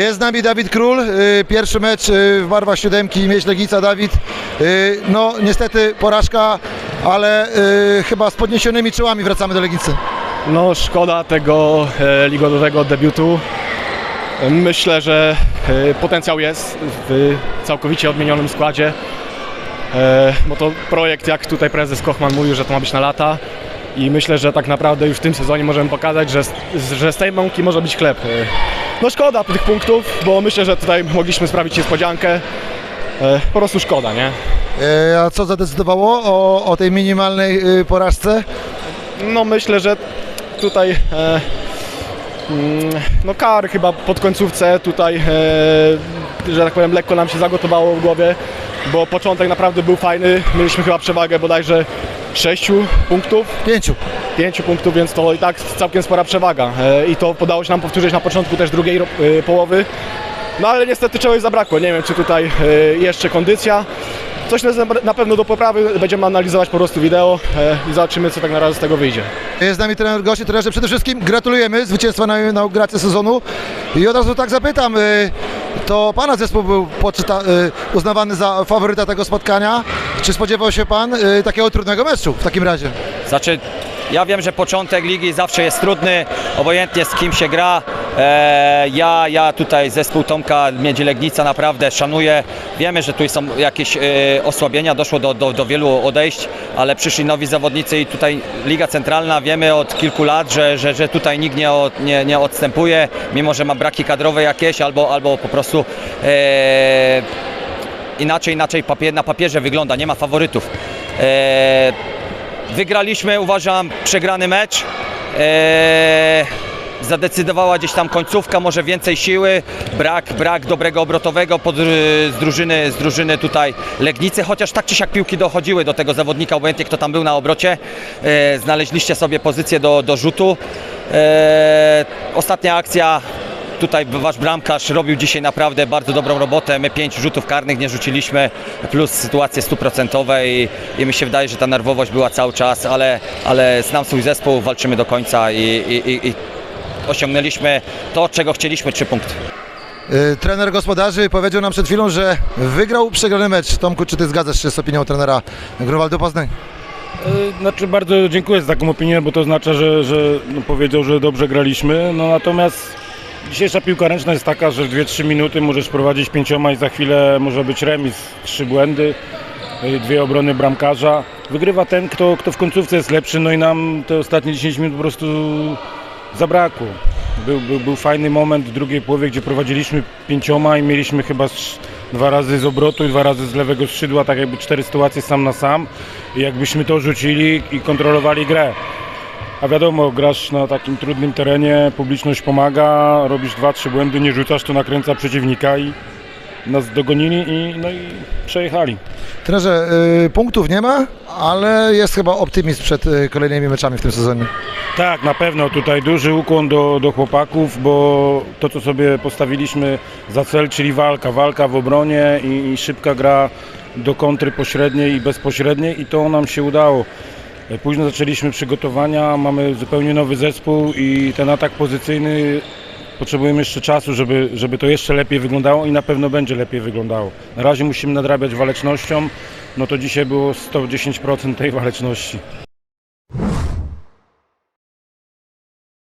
Jest z nami Dawid Król, y, pierwszy mecz y, w barwach siódemki, Mieś Legnica. Dawid, y, no niestety porażka, ale chyba z podniesionymi czołami wracamy do Legnicy. No szkoda tego e, ligowego debiutu. Myślę, że e, potencjał jest w całkowicie odmienionym składzie. E, bo to projekt, jak tutaj prezes Kochman mówił, że to ma być na lata. I myślę, że tak naprawdę już w tym sezonie możemy pokazać, że z, że z tej mąki może być chleb. E, No szkoda tych punktów, bo myślę, że tutaj mogliśmy sprawić niespodziankę. E, Po prostu szkoda, nie? Y, A co zadecydowało o, o tej minimalnej porażce? No myślę, że tutaj e, mm, no kar chyba pod końcówce tutaj, e, że tak powiem, lekko nam się zagotowało w głowie, bo początek naprawdę był fajny, mieliśmy chyba przewagę bodajże 6 punktów, Pięciu. 5 punktów, więc to i tak całkiem spora przewaga. E, i to podało się nam powtórzyć na początku też drugiej e, połowy. No ale niestety czegoś zabrakło, nie wiem czy tutaj e, jeszcze kondycja, Coś na- pewno do poprawy, będziemy analizować po prostu wideo i zobaczymy co tak na razie z tego wyjdzie. Jest z nami trener gości, trenerze przede wszystkim gratulujemy zwycięstwa na inaugurację sezonu. I od razu tak zapytam, to Pana zespół był uznawany za faworyta tego spotkania, czy spodziewał się Pan y, takiego trudnego meczu w takim razie? Znaczy, ja wiem, że początek ligi zawsze jest trudny, obojętnie z kim się gra. E, ja, ja tutaj zespół Tomka Miedzi Legnica naprawdę szanuję. Wiemy, że tu są jakieś e, osłabienia, doszło do, do, do wielu odejść, ale przyszli nowi zawodnicy i tutaj Liga Centralna wiemy od kilku lat, że, że, że tutaj nikt nie, od, nie, nie odstępuje, mimo że ma braki kadrowe jakieś albo, albo po prostu e, inaczej, inaczej papier, na papierze wygląda, nie ma faworytów. E, Wygraliśmy, uważam, przegrany mecz. Eee, zadecydowała gdzieś tam końcówka, może więcej siły, brak, brak dobrego obrotowego pod, z, drużyny, z drużyny tutaj Legnicy, chociaż tak czy siak piłki dochodziły do tego zawodnika, obojętnie kto tam był na obrocie. Eee, znaleźliście sobie pozycję do, do rzutu. Eee, ostatnia akcja Tutaj wasz bramkarz robił dzisiaj naprawdę bardzo dobrą robotę. My pięć rzutów karnych nie rzuciliśmy, plus sytuacje stuprocentowe i, i mi się wydaje, że ta nerwowość była cały czas, ale, ale znam swój zespół, walczymy do końca i, i, i, i osiągnęliśmy to, czego chcieliśmy, trzy punkty. Y, Trener gospodarzy powiedział nam przed chwilą, że wygrał przegrany mecz. Tomku, czy Ty zgadzasz się z opinią trenera Grunwaldu Poznań? E, Znaczy bardzo dziękuję za taką opinię, bo to oznacza, że, że no, powiedział, że dobrze graliśmy. No natomiast dzisiejsza piłka ręczna jest taka, że w 2-3 minuty możesz prowadzić pięcioma i za chwilę może być remis, trzy błędy, e, dwie obrony bramkarza. Wygrywa ten, kto, kto w końcówce jest lepszy, no i nam te ostatnie 10 minut po prostu zabrakło. Był, był, był fajny moment w drugiej połowie, gdzie prowadziliśmy pięcioma i mieliśmy chyba dwa razy z obrotu i dwa razy z lewego skrzydła, tak jakby cztery sytuacje sam na sam. I jakbyśmy to rzucili i kontrolowali grę. A wiadomo, grasz na takim trudnym terenie, publiczność pomaga, robisz dwa, trzy błędy, nie rzucasz, to nakręca przeciwnika i nas dogonili i, no i przejechali. Trenerze, y, punktów nie ma, ale jest chyba optymizm przed y, kolejnymi meczami w tym sezonie. Tak, na pewno tutaj duży ukłon do, do chłopaków, bo to co sobie postawiliśmy za cel, czyli walka, walka w obronie i, i szybka gra do kontry pośredniej i bezpośredniej i to nam się udało. E, Późno zaczęliśmy przygotowania, mamy zupełnie nowy zespół i ten atak pozycyjny potrzebujemy jeszcze czasu, żeby, żeby to jeszcze lepiej wyglądało i na pewno będzie lepiej wyglądało. Na razie musimy nadrabiać walecznością, no to dzisiaj było 110% tej waleczności.